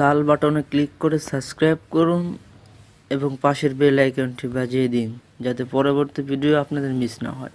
লাল বাটনে ক্লিক করে সাবস্ক্রাইব করুন এবং পাশের বেল আইকনটি বাজিয়ে দিন, যাতে পরবর্তী ভিডিও আপনাদের মিস না হয়।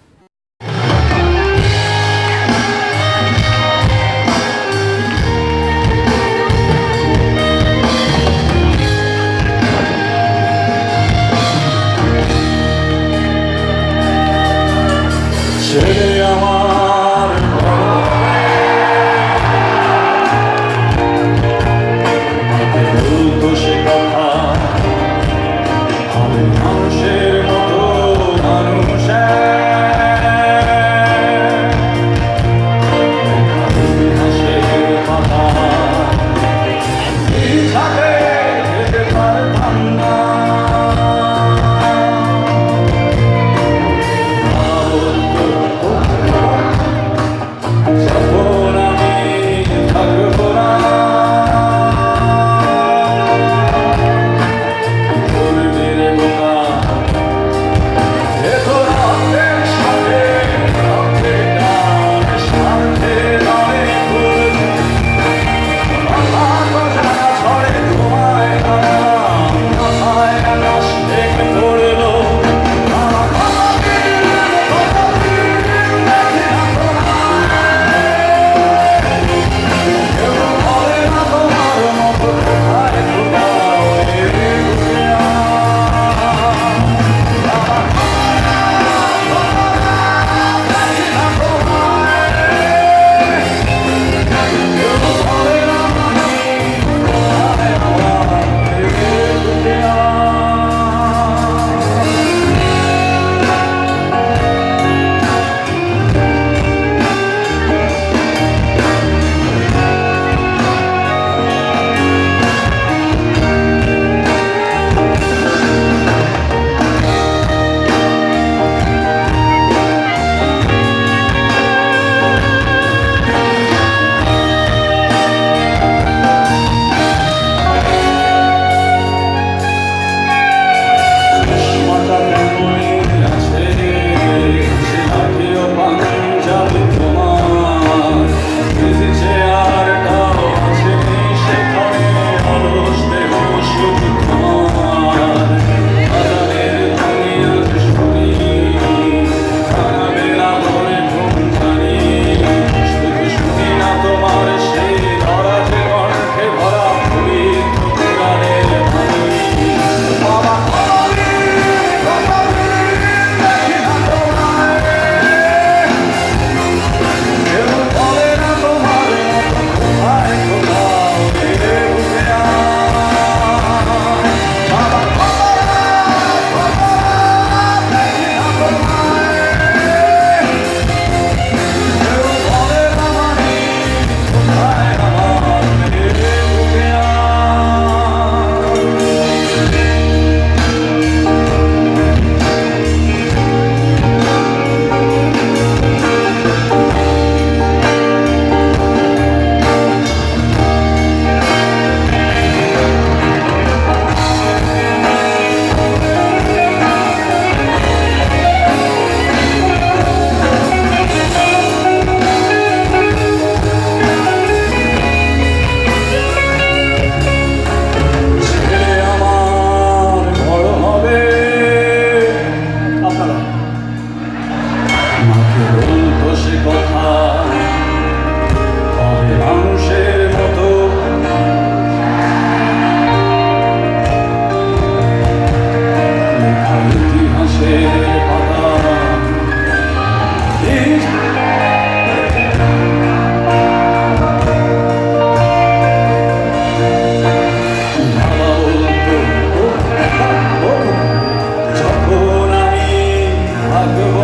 그